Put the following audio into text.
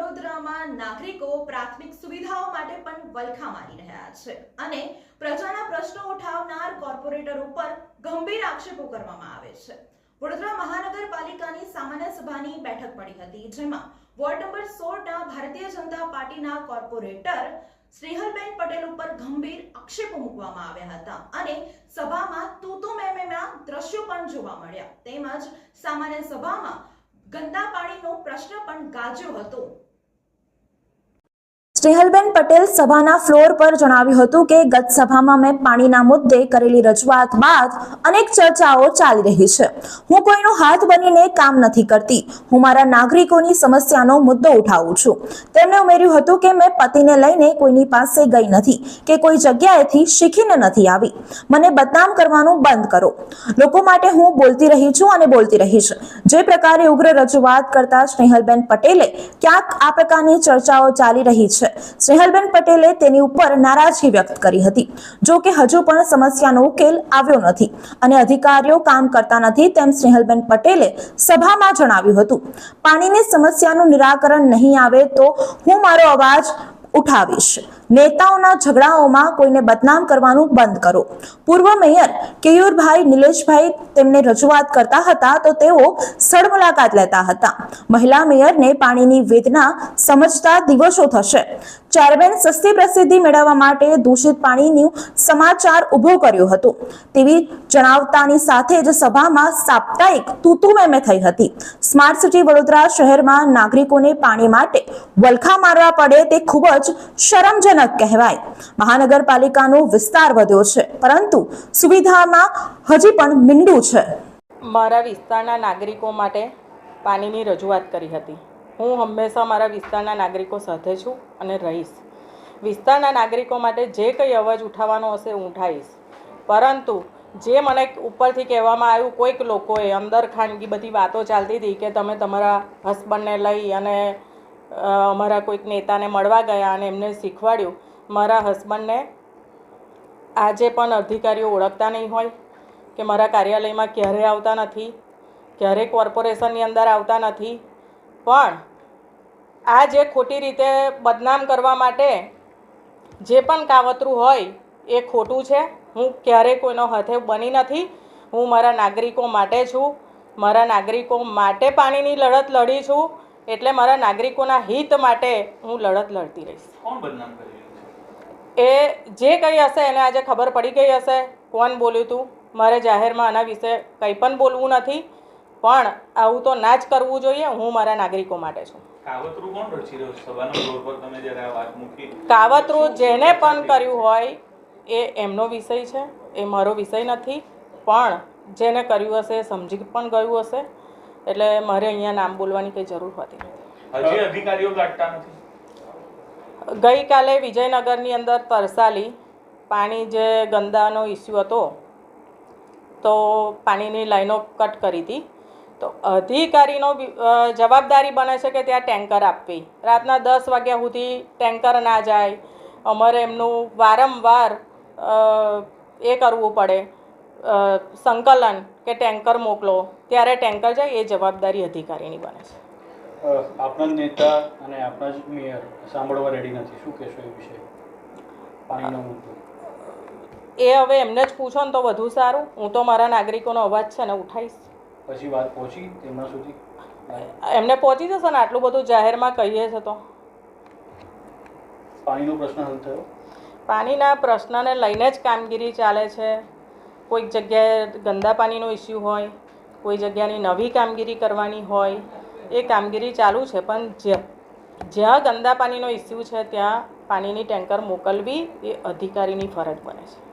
વડોદરામાં નાગરિકો પ્રાથમિક સુવિધાઓ માટે પણ વલખા મારી રહ્યા છે અને પ્રજાના પ્રશ્નો ઉઠાવનાર કોર્પોરેટર ઉપર ગંભીર આક્ષેપો કરવામાં આવે છે. વડોદરા મહાનગરપાલિકાની સામાન્ય સભાની બેઠક પડી હતી, જેમાં વોર્ડ નંબર સોળના ભારતીય જનતા પાર્ટીના કોર્પોરેટર સ્નેહલબેન પટેલ ઉપર ગંભીર આક્ષેપો મૂકવામાં આવ્યા હતા અને સભામાં તૂતુ મેમેના દ્રશ્યો પણ જોવા મળ્યા. તેમજ સામાન્ય સભામાં ગંદા પાણીનો પ્રશ્ન પણ ગાજ્યો હતો. સ્નેહલબેન પટેલ સભાના ફ્લોર પર જણાવ્યું હતું કે ગત સભામાં મેં પાણીના મુદ્દે કરેલી રજૂઆત બાદ અનેક ચર્ચાઓ ચાલી રહી છે. હું કોઈનો હાથ બનીને કામ નથી કરતી. હું મારા નાગરિકોની સમસ્યાનો મુદ્દો ઉઠાવું છું. તેમણે ઉમેર્યું હતું કે મેં પતિને લઈને કોઈની પાસે ગઈ નથી, કે કોઈ જગ્યાએથી શીખીને નથી આવી. મને બદનામ કરવાનું બંધ કરો. લોકો માટે હું બોલતી રહી છું અને બોલતી રહીશ. જે પ્રકારે ઉગ્ર રજૂઆત કરતા સ્નેહલબેન પટેલે ક્યાંક આ પ્રકારની ચર્ચાઓ ચાલી રહી છે. સ્નેહલબેન પટેલે તેની ઉપર નારાજગી વ્યક્ત કરી હતી. જો કે હજુ પણ સમસ્યાનો ઉકેલ આવ્યો નથી અને અધિકારીઓ કામ કરતા નથી તેમ સ્નેહલબેન પટેલે સભામાં જણાવ્યું હતું. પાણીની સમસ્યાનું નિરાકરણ નહીં આવે તો હું મારો અવાજ ઉઠાવીશ. નેતાઓના ઝઘડાઓમાં કોઈને બદનામ કરવાનું બંધ કરો. પૂર્વ મેયર કેયુરભાઈ નિલેશભાઈ તેમને રજૂઆત કરતા હતા તો તેઓ સ્થળ મુલાકાત લેતા હતા. મહિલા મેયરને પાણીની વેદના સમજતા દિવસો થશે. ચેરમેન સસ્તી પ્રસિદ્ધિ મેળવવા માટે દૂષિત પાણીનું સમાચાર ઊભો કર્યો હતો. તેવી જણાવતાની સાથે જ સભામાં સાપ્તાહિક તૂતુ મેમે થઈ હતી. સ્માર્ટ સિટી વડોદરા શહેરમાં નાગરિકોને પાણી માટે વલખા મારવા પડે તે ખૂબ જ શરમજનક કહેવાય. મહાનગરપાલિકાનો વિસ્તાર વધ્યો છે, પરંતુ સુવિધામાં હજી પણ મીંડું છે. મારા વિસ્તારના નાગરિકો માટે પાણીની રજૂઆત કરી હતી. હું હંમેશા મારા વિસ્તારના નાગરિકો સાથે છું અને રહીશ. વિસ્તારના નાગરિકો માટે જે કંઈ અવાજ ઉઠાવવાનો હશે હું ઉઠાવીશ. પરંતુ જે મને ઉપરથી કહેવામાં આવ્યું, કોઈક લોકોએ અંદર ખાનગી બધી વાતો ચાલતી હતી કે તમે તમારા હસબન્ડને લઈ અને અમારા કોઈક નેતાને મળવા ગયા અને એમને શીખવાડ્યું. મારા હસબન્ડને આજે પણ અધિકારીઓ ઓળખતા નહીં હોય કે મારા કાર્યાલયમાં ક્યારે આવતા નથી, ક્યારે કોર્પોરેશનની અંદર આવતા નથી. પણ આ જે ખોટી રીતે બદનામ કરવા માટે જે પણ કાવતરું હોય એ ખોટું છે. હું ક્યારેય કોઈનો હાથે બની નથી. હું મારા નાગરિકો માટે છું. મારા નાગરિકો માટે પાણીની લડત લડી છું. એટલે મારા નાગરિકોના હિત માટે હું લડત લડતી રહીશ. એ જે કંઈ હશે એને આજે ખબર પડી ગઈ હશે. કોણ બોલ્યું હતું મારે જાહેરમાં આના વિશે કંઈ પણ બોલવું નથી. પણ આવું તો ના જ કરવું જોઈએ. હું મારા નાગરિકો માટે છું. કાવતરું જેને પણ કર્યું હોય એ એમનો વિષય છે. એ મારો વિષય નથી. પણ જેને કર્યું હશે એ સમજી પણ ગયું હશે. એટલે મારે અહીંયા નામ બોલવાની કંઈ જરૂર હોતી નથી. હજી અધિકારીઓ ગાંઠતા નથી? ગઈકાલે વિજયનગરની અંદર તરસાલી પાણી જે ગંદાનો ઇસ્યુ હતો તો પાણીની લાઈનો કટ કરી હતી. તો અધિકારીનો જવાબદારી બને છે કે ત્યાં ટેન્કર આપવી. રાતના દસ વાગ્યા સુધી ટેન્કર ના જાય. અમારે એમનું વારંવાર એ કરવું પડે. સંકલન કે ટેન્કર મોકલો ત્યારે ટેન્કર જાય એ જવાબદારી અધિકારીની બને છે. આપણા નેતા અને આપણા જ મેયર સાંભળવા રેડી નથી. શું કહેશો એ વિશે? પાણીનો મુદ્દો. એ હવે એમને જ પૂછો ને તો વધુ સારું. હું તો મારા નાગરિકોનો અવાજ છે ને ઉઠાવીશ. પછી વાત પહોંચી તેમના સુધી? એમને પહોંચી જશે ને આટલું બધું જાહેરમાં કહીએ છે તો. પાણીનો પ્રશ્ન હલ થયો? પાણીના પ્રશ્નને લઈને જ કામગીરી ચાલે છે. કોઈક જગ્યાએ ગંદા પાણીનો ઇસ્યુ હોય, કોઈ જગ્યાની નવી કામગીરી કરવાની હોય, એ કામગીરી ચાલુ છે. પણ જ્યાં ગંદા પાણીનો ઇસ્યુ છે, ત્યાં પાણીની ટેન્કર મોકલવી એ અધિકારીની ફરજ બને છે.